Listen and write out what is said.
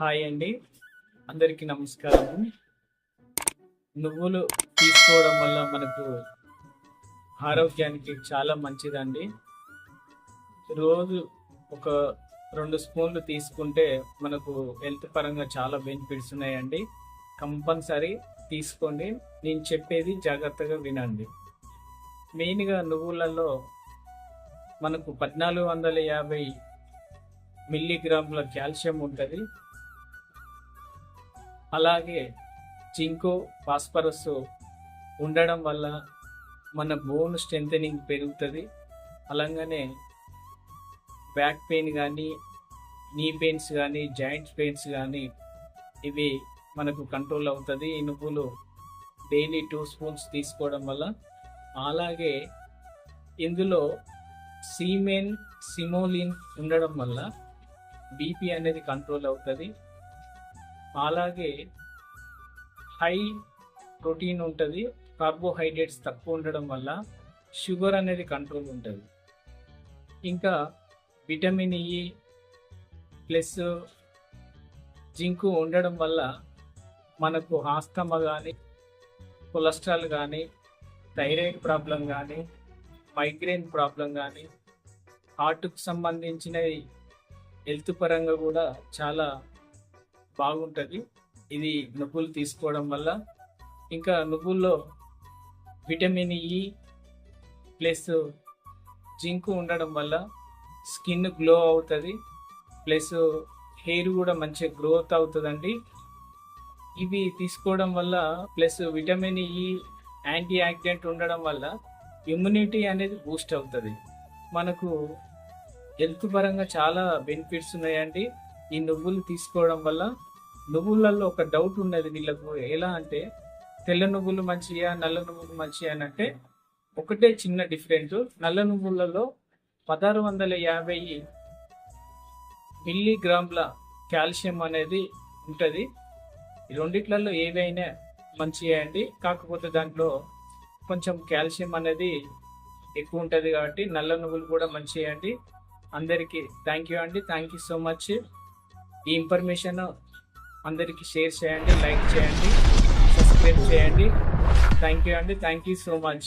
Hi అండి. అందరికీ నమస్కారం. నువ్వులు తీసుకోవడం వల్ల మనకు ఆరోగ్యానికి చాలా మంచిదండి. రోజు ఒక రెండు స్పూన్లు తీసుకుంటే మనకు హెల్త్ పరంగా చాలా బెనిఫిట్స్ ఉన్నాయండి. కంపల్సరీ తీసుకోండి. నేను చెప్పేది జాగ్రత్తగా వినండి. మెయిన్గా నువ్వులలో మనకు పద్నాలుగు వందల యాభై మిల్లీగ్రాముల కాల్షియం ఉంటుంది. అలాగే జింకు ఫాస్ఫరస్ ఉండడం వల్ల మన బోన్ స్ట్రెంథనింగ్ పెరుగుతుంది. అలాగనే బ్యాక్ పెయిన్ కానీ నీ పెయిన్స్ కానీ జాయింట్స్ పెయిన్స్ కానీ ఇవి మనకు కంట్రోల్ అవుతుంది. ఈ నువ్వులు డైలీ టూ స్పూన్స్ తీసుకోవడం వల్ల అలాగే ఇందులో సీమెన్ సిమోలిన్ ఉండడం వల్ల బీపీ అనేది కంట్రోల్ అవుతుంది. అలాగే హై ప్రోటీన్ ఉంటుంది కార్బోహైడ్రేట్స్ తక్కువ ఉండడం వల్ల షుగర్ అనేది కంట్రోల్ ఉంటుంది. ఇంకా విటమిన్ ఈ ప్లస్ జింకు ఉండడం వల్ల మనకు ఆస్తమా కానీ కొలెస్ట్రాల్ కానీ థైరాయిడ్ ప్రాబ్లం కానీ మైగ్రేన్ ప్రాబ్లం కానీ హార్ట్కు సంబంధించిన హెల్త్ పరంగా కూడా చాలా బాగుంటుంది. ఇది నువ్వులు తీసుకోవడం వల్ల ఇంకా నువ్వుల్లో విటమిన్ ఈ ప్లస్ జింక్ ఉండడం వల్ల స్కిన్ గ్లో అవుతుంది. ప్లస్ హెయిర్ కూడా మంచిగా గ్రోత్ అవుతుందండి. ఇవి తీసుకోవడం వల్ల plus vitamin E antioxidant ఉండడం వల్ల ఇమ్యూనిటీ అనేది బూస్ట్ అవుతుంది. మనకు హెల్త్ పరంగా చాలా బెనిఫిట్స్ ఉన్నాయండి. ఈ నువ్వులు తీసుకోవడం వల్ల నువ్వులలో ఒక డౌట్ ఉన్నది వీళ్ళకు. ఎలా అంటే తెల్ల నువ్వులు మంచియా నల్ల నువ్వులు మంచియా అని అంటే ఒకటే చిన్న డిఫరెంట్ నల్ల నువ్వులలో పదహారు వందల యాభై మిల్లీగ్రాముల కాల్షియం అనేది ఉంటుంది. ఈ రెండిట్లలో ఏవైనా మంచిగా అండి? కాకపోతే దాంట్లో కొంచెం కాల్షియం అనేది ఎక్కువ ఉంటుంది కాబట్టి నల్ల నువ్వులు కూడా మంచిగా అండి? అందరికీ థ్యాంక్ యూ అండి. థ్యాంక్ యూ సో మచ్ ఈ ఇన్ఫర్మేషన్ అందరికీ షేర్ చేయండి లైక్ చేయండి సబ్స్క్రైబ్ చేయండి. థ్యాంక్ యూ అండి. Thank you so much